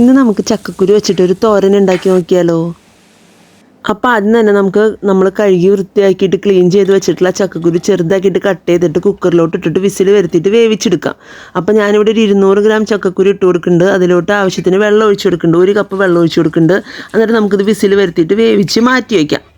ഇന്ന് നമുക്ക് ചക്കക്കുരു വെച്ചിട്ട് ഒരു തോരൻ ഉണ്ടാക്കി നോക്കിയാലോ? അപ്പോൾ ആദ്യം തന്നെ നമുക്ക് നമ്മൾ കഴുകി വൃത്തിയാക്കിയിട്ട് ക്ലീൻ ചെയ്ത് വെച്ചിട്ടുള്ള ചക്കക്കുരു ചെറുതാക്കിയിട്ട് കട്ട് ചെയ്തിട്ട് കുക്കറിലോട്ട് ഇട്ടിട്ട് വിസിൽ വരുത്തിയിട്ട് വേവിച്ചെടുക്കാം. അപ്പോൾ ഞാനിവിടെ ഒരു ഇരുന്നൂറ് ഗ്രാം ചക്കക്കുരു ഇട്ട് കൊടുക്കുന്നുണ്ട്. അതിലോട്ട് ആവശ്യത്തിന് വെള്ളം ഒഴിച്ചു കൊടുക്കുന്നുണ്ട്. ഒരു കപ്പ് വെള്ളം ഒഴിച്ചു കൊടുക്കുന്നുണ്ട്. എന്നിട്ട് നമുക്കിത് വിസിൽ വരുത്തിയിട്ട് വേവിച്ച് മാറ്റി വയ്ക്കാം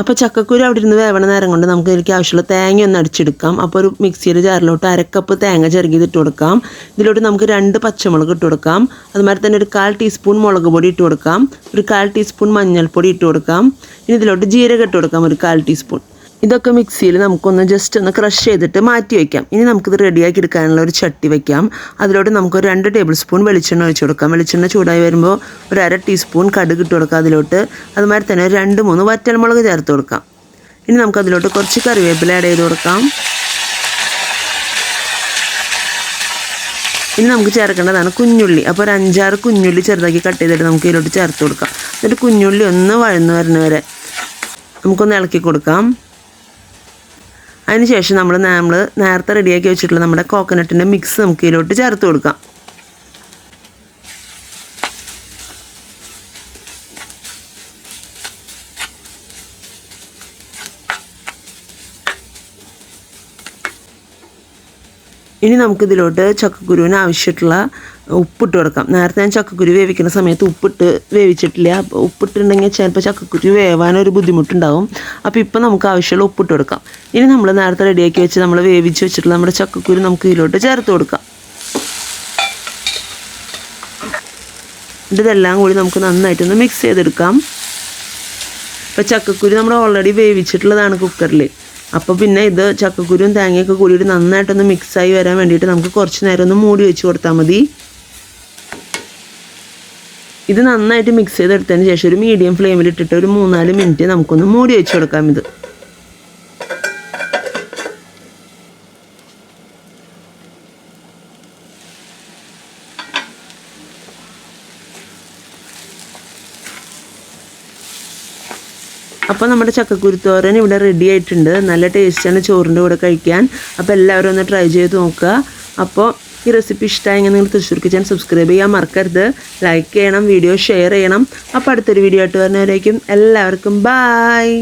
അപ്പോൾ ചക്കക്കുരു അവിടെ ഇരുന്ന് വേവണ നേരം കൊണ്ട് നമുക്ക് ഇതിലേക്ക് ആവശ്യമുള്ള തേങ്ങ ഒന്ന് അടിച്ചെടുക്കാം. അപ്പോൾ ഒരു മിക്സിയുടെ ജാറിലോട്ട് അരക്കപ്പ് തേങ്ങ ചെറുകിയത് കൊടുക്കാം. ഇതിലോട്ട് നമുക്ക് രണ്ട് പച്ചമുളക് ഇട്ട് കൊടുക്കാം. അതുമാതിരി തന്നെ ഒരു കാൽ ടീസ്പൂൺ മുളക് പൊടി ഇട്ട് കൊടുക്കാം. ഒരു കാൽ ടീസ്പൂൺ മഞ്ഞൾപ്പൊടി ഇട്ട് കൊടുക്കാം. ഇനി ഇതിലോട്ട് ജീരകം ഇട്ട് കൊടുക്കാം. ഒരു കാൽ ടീസ്പൂൺ ഇതൊക്കെ മിക്സിയിൽ നമുക്കൊന്ന് ജസ്റ്റ് ഒന്ന് ക്രഷ് ചെയ്തിട്ട് മാറ്റി വയ്ക്കാം ഇനി നമുക്കിത് റെഡിയാക്കി എടുക്കാനുള്ള ഒരു ചട്ടി വയ്ക്കാം അതിലോട്ട് നമുക്ക് ഒരു രണ്ട് ടേബിൾ സ്പൂൺ വെളിച്ചെണ്ണ ഒഴിച്ചു കൊടുക്കാം. വെളിച്ചെണ്ണ ചൂടായി വരുമ്പോൾ ഒരു അര ടീസ്പൂൺ കടുക് ഇട്ട് കൊടുക്കാം അതിലോട്ട്. അതുമാതിരി തന്നെ ഒരു രണ്ട് മൂന്ന് വറ്റൽമുളക് ചേർത്ത് കൊടുക്കാം. ഇനി നമുക്ക് അതിലോട്ട് കുറച്ച് കറിവേപ്പില ആഡ് ചെയ്ത് കൊടുക്കാം. ഇനി നമുക്ക് ചേർക്കേണ്ടതാണ് കുഞ്ഞുള്ളി. അപ്പോൾ ഒരു അഞ്ചാറ് കുഞ്ഞുള്ളി ചെറുതാക്കി കട്ട് ചെയ്തിട്ട് നമുക്ക് ഇതിലോട്ട് ചേർത്ത് കൊടുക്കാം. എന്നിട്ട് കുഞ്ഞുള്ളി ഒന്ന് വഴന്ന് വരുന്നവരെ നമുക്കൊന്ന് ഇളക്കി കൊടുക്കാം. അതിനുശേഷം നമ്മൾ നമ്മൾ നേരത്തെ റെഡിയാക്കി വെച്ചിട്ടുള്ള നമ്മുടെ കോക്കനട്ടിന്റെ മിക്സ് നമുക്ക് ഇതിലോട്ട് ചേർത്ത് കൊടുക്കാം. ഇനി നമുക്കിതിലോട്ട് ചക്കക്കുരുവിന് ആവശ്യമായിട്ടുള്ള ഉപ്പിട്ട് കൊടുക്കാം. നേരത്തെ ഞാൻ ചക്കക്കുരു വേവിക്കുന്ന സമയത്ത് ഉപ്പിട്ട് വേവിച്ചിട്ടില്ല. അപ്പോൾ ഉപ്പിട്ടുണ്ടെങ്കിൽ ചിലപ്പോൾ ചക്കക്കുരു വേവാനൊരു ബുദ്ധിമുട്ടുണ്ടാവും. അപ്പോൾ ഇപ്പോൾ നമുക്ക് ആവശ്യമുള്ള ഉപ്പിട്ട് കൊടുക്കാം. ഇനി നമ്മൾ നേരത്തെ റെഡിയാക്കി വെച്ച് നമ്മൾ വേവിച്ച് വെച്ചിട്ടുള്ള നമ്മുടെ ചക്കക്കുരു നമുക്ക് ഇതിലോട്ട് ചേർത്ത് കൊടുക്കാം. ഇതെല്ലാം കൂടി നമുക്ക് നന്നായിട്ടൊന്ന് മിക്സ് ചെയ്തെടുക്കാം. ഇപ്പോൾ ചക്കക്കുരു നമ്മൾ ഓൾറെഡി വേവിച്ചിട്ടുള്ളതാണ് കുക്കറിൽ അപ്പോൾ പിന്നെ ഇത് ചക്കക്കുരും തേങ്ങയൊക്കെ കൂടിയിട്ട് നന്നായിട്ടൊന്ന് മിക്സായി വരാൻ വേണ്ടിയിട്ട് നമുക്ക് കുറച്ച് നേരം ഒന്ന് മൂടി വെച്ച് കൊടുത്താൽ മതി. ഇത് നന്നായിട്ട് മിക്സ് ചെയ്തെടുത്തതിന് ശേഷം ഒരു മീഡിയം ഫ്ലെയിമിൽ ഇട്ടിട്ട് ഒരു മൂന്നാൽ മിനിറ്റ് നമുക്കൊന്ന് മൂടി വെച്ച് കൊടുക്കാം ഇത്. അപ്പോൾ നമ്മുടെ ചക്കക്കുരുത്തോരൻ ഇവിടെ റെഡി ആയിട്ടുണ്ട്. നല്ല ടേസ്റ്റാണ് ചോറിന്റെ കൂടെ കഴിക്കാൻ. അപ്പോൾ എല്ലാവരും ഒന്ന് ട്രൈ ചെയ്ത് നോക്കുക. അപ്പോൾ ഈ റെസിപ്പി ഇഷ്ടമായെങ്കിൽ നിങ്ങൾ തൃശ്ശൂർ കിച്ചൻ സബ്സ്ക്രൈബ് ചെയ്യാൻ മറക്കരുത്. ലൈക്ക് ചെയ്യണം വീഡിയോ ഷെയർ ചെയ്യണം. അപ്പോൾ അടുത്തൊരു വീഡിയോ ആയിട്ട് വരുന്നവരേക്കും എല്ലാവർക്കും ബായ്